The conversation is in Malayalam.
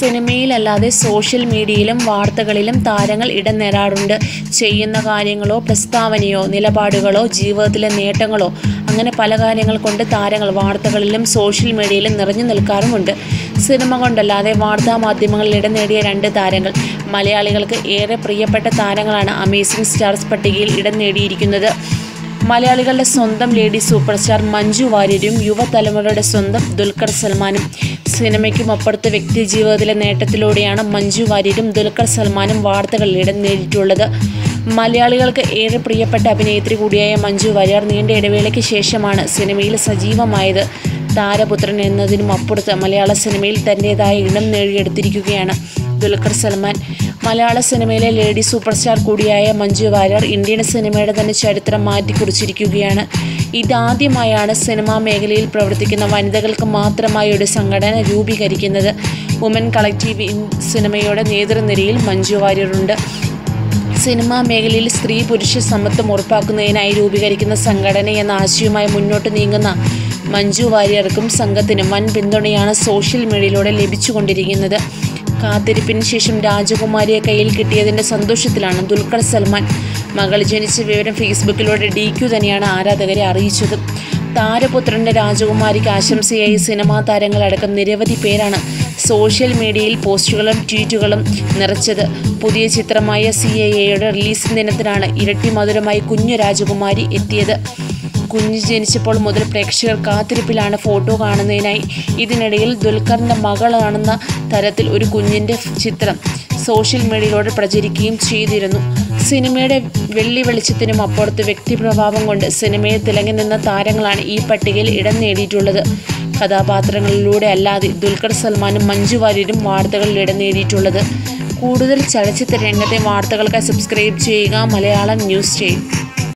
സിനിമയിലല്ലാതെ സോഷ്യൽ മീഡിയയിലും വാർത്തകളിലും താരങ്ങൾ ഇടം നേടാറുണ്ട് ചെയ്യുന്ന കാര്യങ്ങളോ പ്രസ്താവനയോ നിലപാടുകളോ ജീവിതത്തിലെ നേട്ടങ്ങളോ അങ്ങനെ പല കാര്യങ്ങൾ കൊണ്ട് താരങ്ങൾ വാർത്തകളിലും സോഷ്യൽ മീഡിയയിലും നിറഞ്ഞു നിൽക്കാറുമുണ്ട്. സിനിമ കൊണ്ടല്ലാതെ വാർത്താ മാധ്യമങ്ങളിൽ ഇടം നേടിയ രണ്ട് താരങ്ങൾ. മലയാളികൾക്ക് ഏറെ പ്രിയപ്പെട്ട താരങ്ങളാണ് അമേസിംഗ് സ്റ്റാർസ് പട്ടികയിൽ ഇടം നേടിയിരിക്കുന്നത്. മലയാളികളുടെ സ്വന്തം ലേഡി സൂപ്പർ സ്റ്റാർ മഞ്ജു വാര്യരും യുവതലമുറയുടെ സ്വന്തം ദുൽഖർ സൽമാനും. സിനിമയ്ക്കും അപ്പുറത്ത് വ്യക്തി ജീവിതത്തിലെ നേട്ടത്തിലൂടെയാണ് മഞ്ജു വാര്യരും ദുൽഖർ സൽമാനും വാർത്തകളിൽ ഇടം മലയാളികൾക്ക് ഏറെ പ്രിയപ്പെട്ട അഭിനേത്രി കൂടിയായ മഞ്ജു വാര്യർ നീണ്ട ഇടവേളയ്ക്ക് ശേഷമാണ് സിനിമയിൽ സജീവമായത്. താരപുത്രൻ എന്നതിനും അപ്പുറത്ത് മലയാള സിനിമയിൽ തന്റേതായ ഇടം നേടിയെടുത്തിരിക്കുകയാണ്. ദുൽഖർ സൽമാൻ. മലയാള സിനിമയിലെ ലേഡി സൂപ്പർ സ്റ്റാർ കൂടിയായ മഞ്ജു വാര്യർ ഇന്ത്യൻ സിനിമയുടെ തന്നെ ചരിത്രം മാറ്റിക്കുറിച്ചിരിക്കുകയാണ്. ഇതാദ്യമായാണ് സിനിമാ മേഖലയിൽ പ്രവർത്തിക്കുന്ന വനിതകൾക്ക് മാത്രമായി ഒരു സംഘടന രൂപീകരിക്കുന്നത്. വുമൻ കളക്റ്റീവ് ഇൻ സിനിമയുടെ നേതൃനിരയിൽ മഞ്ജു വാര്യറുണ്ട് സിനിമാ മേഖലയിൽ സ്ത്രീ പുരുഷ സമത്വം ഉറപ്പാക്കുന്നതിനായി രൂപീകരിക്കുന്ന സംഘടന എന്ന ആശയവുമായി മുന്നോട്ട് നീങ്ങുന്ന മഞ്ജു വാര്യർക്കും സംഘത്തിനും വൻ പിന്തുണയാണ് സോഷ്യൽ മീഡിയയിലൂടെ ലഭിച്ചുകൊണ്ടിരിക്കുന്നത്. കാത്തിരിപ്പിന് ശേഷം രാജകുമാരിയെ കയ്യിൽ കിട്ടിയതിന്റെ സന്തോഷത്തിലാണ് ദുൽഖർ സൽമാൻ. മകൾ ജനിച്ച വിവരം ഫേസ്ബുക്കിലൂടെ ഡി ക്യു തന്നെയാണ് ആരാധകരെ അറിയിച്ചത്. താരപുത്രന്റെ രാജകുമാരിക്ക് ആശംസയായി സിനിമാ താരങ്ങളടക്കം നിരവധി പേരാണ് സോഷ്യൽ മീഡിയയിൽ പോസ്റ്റുകളും ട്വീറ്റുകളും നിറച്ചത്. പുതിയ ചിത്രമായ സി എ എയുടെ റിലീസ് ദിനത്തിനാണ് ഇരട്ടി മധുരമായി കുഞ്ഞു രാജകുമാരി എത്തിയത്. കുഞ്ഞ് ജനിച്ചപ്പോൾ മുതൽ പ്രേക്ഷകർ കാത്തിരിപ്പിലാണ് ഫോട്ടോ കാണുന്നതിനായി. ഇതിനിടയിൽ ദുൽഖറിന്റെ മകളാണെന്ന തരത്തിൽ ഒരു കുഞ്ഞിന്റെ ചിത്രം സോഷ്യൽ മീഡിയയിലൂടെ പ്രചരിക്കുകയും ചെയ്തിരുന്നു. സിനിമയുടെ വെള്ളി വെളിച്ചത്തിനും അപ്പുറത്ത് വ്യക്തിപ്രഭാവം കൊണ്ട് സിനിമയിൽ തിളങ്ങി നിന്ന താരങ്ങളാണ് ഈ പട്ടികയിൽ ഇടം നേടിയിട്ടുള്ളത്. കഥാപാത്രങ്ങളിലൂടെ അല്ലാതെ ദുൽഖർ സൽമാനും മഞ്ജു വാര്യരും വാർത്തകളിൽ ഇടം നേടിയിട്ടുള്ളത്. കൂടുതൽ ചലച്ചിത്ര രംഗത്തെ വാർത്തകൾക്കായി സബ്സ്ക്രൈബ് ചെയ്യുക മലയാളം ന്യൂസ് ചെയ്യും